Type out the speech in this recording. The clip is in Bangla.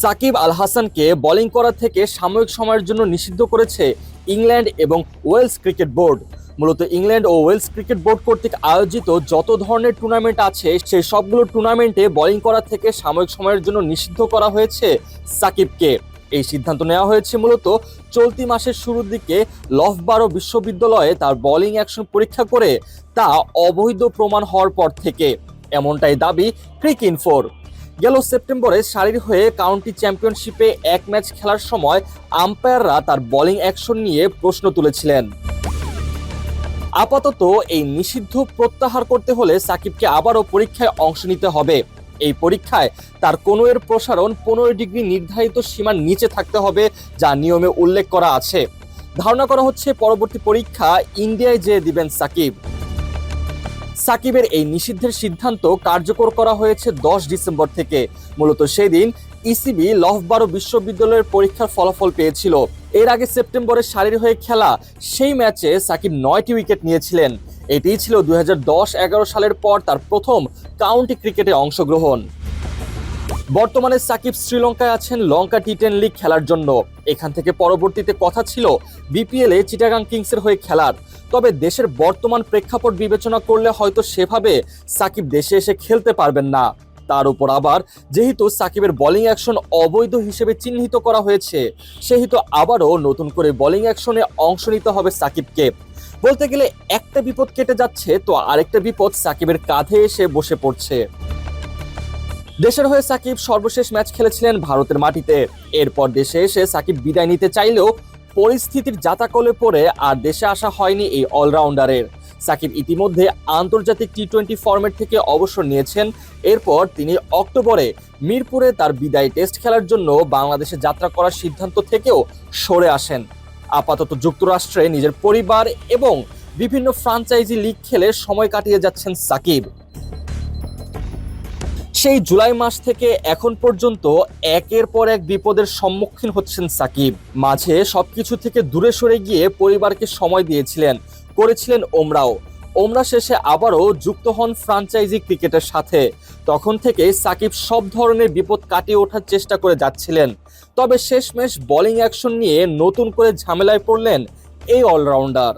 সাকিব আল হাসানকে বোলিং করা থেকে সাময়িক সময়ের জন্য নিষিদ্ধ করেছে ইংল্যান্ড এবং ওয়েলস ক্রিকেট বোর্ড। মূলত ইংল্যান্ড ও ওয়েলস ক্রিকেট বোর্ড কর্তৃক আয়োজিত যত ধরনের টুর্নামেন্ট আছে সেই সবগুলো টুর্নামেন্টে বোলিং করা থেকে সাময়িক সময়ের জন্য নিষিদ্ধ করা হয়েছে সাকিবকে। এই সিদ্ধান্ত নেওয়া হয়েছে মূলত চলতি মাসের শুরুর দিকে লফবারো বিশ্ববিদ্যালয়ে তার বোলিং অ্যাকশন পরীক্ষা করে তা অবৈধ প্রমাণ হওয়ার পর থেকে। এমনটাই দাবি ক্রিক ইনফোর। গেল সেপ্টেম্বরে সারির হয়ে কাউন্টি চ্যাম্পিয়নশিপে এক ম্যাচ খেলার সময় আম্পায়াররা তার বোলিং অ্যাকশন নিয়ে প্রশ্ন তুলেছিলেন। আপাতত এই নিষিদ্ধ প্রত্যাহার করতে হলে সাকিবকে আবারও পরীক্ষায় অংশ নিতে হবে। এই পরীক্ষায় তার কোনো এর প্রসারণ পনেরো ডিগ্রি নির্ধারিত সীমার নিচে থাকতে হবে, যা নিয়মে উল্লেখ করা আছে। ধারণা করা হচ্ছে পরবর্তী পরীক্ষা ইন্ডিয়ায় যেয়ে দিবেন সাকিব। সাকিবের এই নিষিদ্ধের সিদ্ধান্ত কার্যকর করা হয়েছে দশ ডিসেম্বর থেকে। মূলত সেদিন ইসিবি লফবারো বিশ্ববিদ্যালয়ের পরীক্ষার ফলাফল পেয়েছিল। এর আগে সেপ্টেম্বরে সারির হয়ে খেলা সেই ম্যাচে সাকিব নয়টি উইকেট নিয়েছিলেন। এটিই ছিল দু হাজার সালের পর তার প্রথম কাউন্টি ক্রিকেটে অংশগ্রহণ। বর্তমানে সাকিব শ্রীলঙ্কায় আছেন লঙ্কা টি টেন লিগ খেলার জন্য। এখান থেকে পরবর্তীতে কথা ছিল বিপিএল চিটাগাং কিংসের হয়ে খেলার। তবে দেশের বর্তমান প্রেক্ষাপট বিবেচনা করলে হয়তো সেভাবে সাকিব দেশে এসে খেলতে পারবেন না। তার উপর আবার যেহেতু সাকিবের বোলিং অ্যাকশন অবৈধ হিসেবে চিহ্নিত করা হয়েছে, সেহেতু আবারও নতুন করে বোলিং অ্যাকশনে অংশ নিতে হবে সাকিবকে। বলতে গেলে একটা বিপদ কেটে যাচ্ছে, তো আরেকটা বিপদ সাকিবের কাঁধে এসে বসে পড়ছে। দেশের হয়ে সাকিব সর্বশেষ ম্যাচ খেলেছিলেন ভারতের মাটিতে। এরপর দেশে এসে সাকিব বিদায় নিতে চাইলেও পরিস্থিতির জাতাকলে পড়ে আর দেশে আসা হয়নি এই অলরাউন্ডারের। সাকিব ইতিমধ্যে আন্তর্জাতিক টি টোয়েন্টি ফরম্যাট থেকে অবসর নিয়েছেন। এরপর তিনি অক্টোবরে মিরপুরে তার বিদায় টেস্ট খেলার জন্য বাংলাদেশে যাত্রা করার সিদ্ধান্ত থেকেও সরে আসেন। আপাতত যুক্তরাষ্ট্রে নিজের পরিবার এবং বিভিন্ন ফ্রাঞ্চাইজি লিগ খেলে সময় কাটিয়ে যাচ্ছেন সাকিব। সেই জুলাই মাস থেকে এখন পর্যন্ত একের পর এক বিপদের সম্মুখীন হচ্ছেন সাকিব। মাঝে সবকিছু থেকে দূরে সরে গিয়ে পরিবারকে সময় দিয়েছিলেন, করেছিলেন ওমরাও। ওমরা শেষে আবারও যুক্ত হন ফ্রাঞ্চাইজি ক্রিকেটের সাথে। তখন থেকে সাকিব সব ধরনের বিপদ কাটিয়ে ওঠার চেষ্টা করে যাচ্ছিলেন। তবে শেষমেশ বোলিং অ্যাকশন নিয়ে নতুন করে ঝামেলায় পড়লেন এই অলরাউন্ডার।